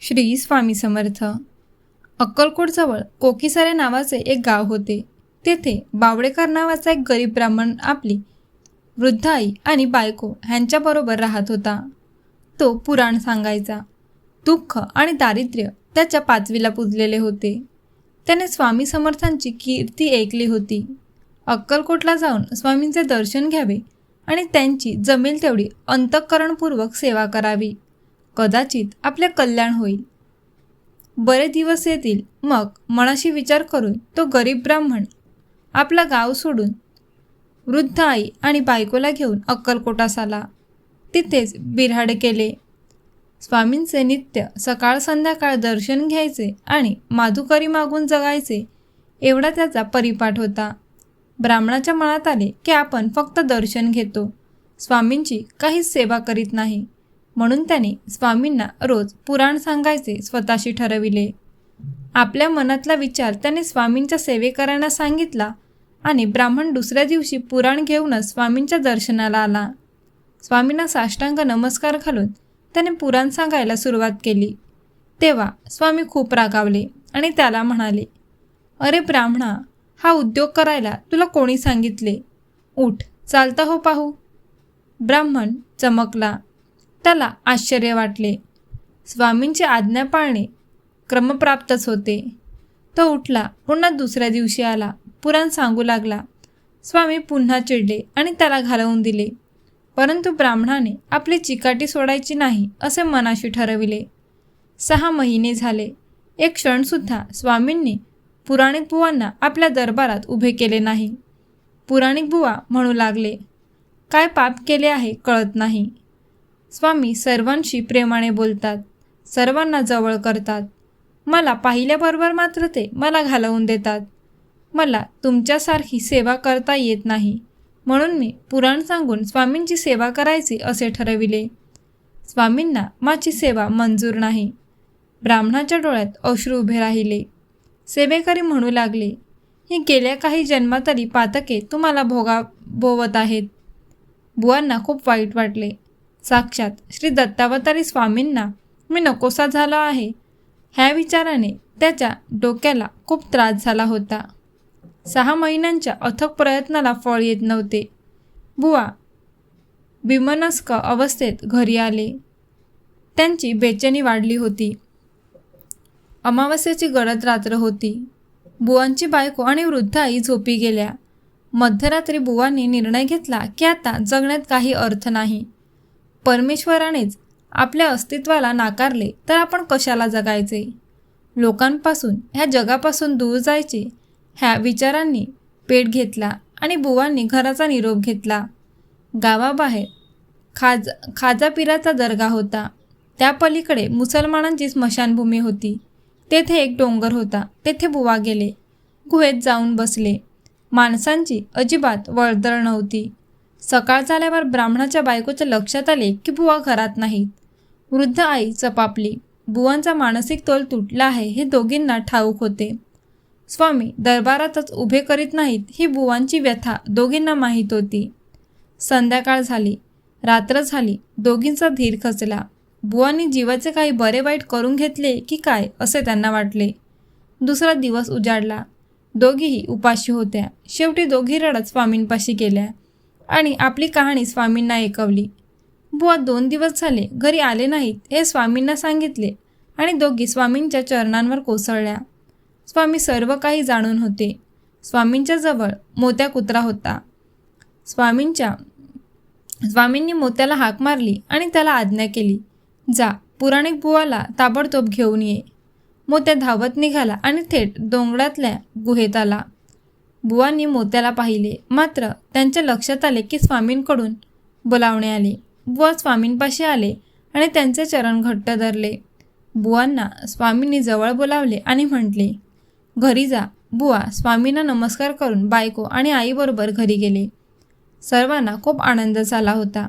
श्री स्वामी समर्थ. अक्कलकोटजवळ कोकीसारे नावाचे एक गाव होते. तेथे बावडेकर नावाचा एक गरीब ब्राह्मण आपली वृद्ध आई आणि बायको ह्यांच्याबरोबर राहत होता. तो पुराण सांगायचा. दुःख आणि दारिद्र्य त्याच्या पाचवीला पुजलेले होते. त्याने स्वामी समर्थांची कीर्ती ऐकली होती. अक्कलकोटला जाऊन स्वामींचे दर्शन घ्यावे आणि त्यांची जमेल तेवढी अंतःकरणपूर्वक सेवा करावी. कदाचित आपले कल्याण होईल. बरे दिवस येतील मग मनाशी विचार करून तो गरीब ब्राह्मण आपला गाव सोडून वृद्ध आई आणि बायकोला घेऊन अक्कलकोटास आला तिथेच बिऱ्हाड केले. स्वामींचे नित्य सकाळ संध्याकाळ दर्शन घ्यायचे आणि माधुकरी मागून जगायचे एवढा त्याचा परिपाठ होता. ब्राह्मणाच्या मनात आले की आपण फक्त दर्शन घेतो. स्वामींची काहीच सेवा करीत नाही. म्हणून त्याने स्वामींना रोज पुराण सांगायचे स्वतःशी ठरविले. आपल्या मनातला विचार त्याने स्वामींच्या सेवेकरांना सांगितला आणि ब्राह्मण दुसऱ्या दिवशी पुराण घेऊनच स्वामींच्या दर्शनाला आला. स्वामींना साष्टांग नमस्कार घालून त्याने पुराण सांगायला सुरुवात केली. तेव्हा स्वामी खूप रागावले आणि त्याला म्हणाले अरे ब्राह्मणा हा उद्योग करायला तुला कोणी सांगितले? उठ चालता हो पाहू. ब्राह्मण चमकला. त्याला आश्चर्य वाटले. स्वामींची आज्ञा पाळणे क्रमप्राप्तच होते. तो उठला पुन्हा दुसऱ्या दिवशी आला पुराण सांगू लागला. स्वामी पुन्हा चिडले आणि त्याला घालवून दिले. परंतु ब्राह्मणाने आपली चिकाटी सोडायची नाही असे मनाशी ठरविले. सहा महिने झाले. एक क्षणसुद्धा स्वामींनी पुराणिक बुवांना आपल्या दरबारात उभे केले नाही. पुराणिक बुवा म्हणू लागले काय पाप केले आहे कळत नाही. स्वामी सर्वांशी प्रेमाने बोलतात. सर्वांना जवळ करतात. मला पाहिल्याबरोबर मात्र ते मला घालवून देतात. मला तुमच्यासारखी सेवा करता येत नाही. म्हणून मी पुराण सांगून स्वामींची सेवा करायची असे ठरविले. स्वामींना माझी सेवा मंजूर नाही. ब्राह्मणाच्या डोळ्यात अश्रू उभे राहिले. सेवेकरी म्हणू लागले ही गेल्या काही जन्मातरी पातके तुम्हाला भोगा भोवत आहेत. बुवांना खूप वाईट वाटले. साक्षात श्री दत्तावतारी स्वामींना मी नकोसा झाला आहे. ह्या विचाराने त्याच्या डोक्याला खूप त्रास झाला होता. सहा महिन्यांच्या अथक प्रयत्नाला फळ येत नव्हते. बुवा विमनस्क अवस्थेत घरी आले. त्यांची बेचैनी वाढली होती. अमावस्याची गडद रात्र होती. बुवांची बायको आणि वृद्ध आई झोपी गेल्या. मध्यरात्री बुवांनी निर्णय घेतला की आता जगण्यात काही अर्थ नाही. परमेश्वरानेच आपल्या अस्तित्वाला नाकारले तर आपण कशाला जगायचे? लोकांपासून ह्या जगापासून दूर जायचे ह्या विचारांनी पेट घेतला आणि बुवांनी घराचा निरोप घेतला. गावाबाहेर खाज खाजापिराचा दर्गा होता. त्या पलीकडे मुसलमानांची स्मशानभूमी होती. तेथे एक डोंगर होता. तेथे बुवा गेले. गुहेत जाऊन बसले. माणसांची अजिबात वळदळ नव्हती. सकाळ झाल्यावर ब्राह्मणाच्या बायकोच्या लक्षात आले की बुवा घरात नाहीत वृद्ध आई चपापली. बुवांचा मानसिक तोल तुटला आहे हे दोघींना ठाऊक होते. स्वामी दरबारातच उभे करीत नाहीत ही बुवांची व्यथा दोघींना माहीत होती. संध्याकाळ झाली. रात्र झाली. दोघींचा धीर खचला. बुवांनी जीवाचे काही बरे वाईट करून घेतले की काय असे त्यांना वाटले. दुसरा दिवस उजाडला. दोघीही उपाशी होत्या. शेवटी दोघी रडत स्वामींपाशी गेल्या. आणि आपली कहाणी स्वामींना ऐकवली. बुवा दोन दिवस झाले घरी आले नाहीत हे स्वामींना सांगितले आणि दोघी स्वामींच्या चरणांवर कोसळल्या. स्वामी सर्व काही जाणून होते. स्वामींच्या जवळ मोत्या कुत्रा होता. स्वामींच्या स्वामींनी मोत्याला हाक मारली आणि त्याला आज्ञा केली जा पुराणिक बुवाला ताबडतोब घेऊन ये. मोत्या धावत निघाला आणि थेट डोंगरातल्या गुहेत आला. बुवांनी मोत्याला पाहिले. मात्र त्यांच्या लक्षात आले की स्वामींकडून बोलावणे आले. बुवा स्वामींपाशी आले आणि त्यांचे चरण घट्ट धरले. बुवांना स्वामींनी जवळ बोलावले आणि म्हटले घरी जा. बुवा स्वामींना नमस्कार करून बायको आणि आईबरोबर घरी गेले. सर्वांना खूप आनंद झाला होता.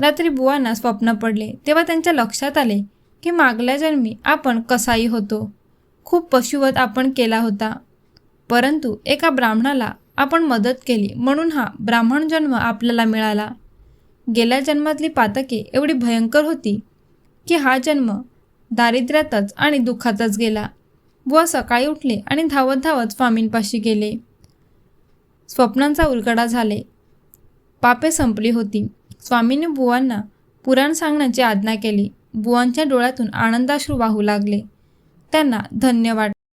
रात्री बुवांना स्वप्न पडले. तेव्हा त्यांच्या लक्षात आले की मागल्या जन्मी आपण कसाई होतो. खूप पशुवत आपण केला होता. परंतु एका ब्राह्मणाला आपण मदत केली म्हणून हा ब्राह्मण जन्म आपल्याला मिळाला. गेल्या जन्मातली पातके एवढी भयंकर होती की हा जन्म दारिद्र्यातच आणि दुःखातच गेला बुवा सकाळी उठले आणि धावत धावत स्वामींपाशी गेले. स्वप्नांचा उलगडा झाले. पापे संपली होती. स्वामींनी बुवांना पुराण सांगण्याची आज्ञा केली. बुवांच्या डोळ्यातून आनंदाश्रू वाहू लागले. त्यांना धन्य वाट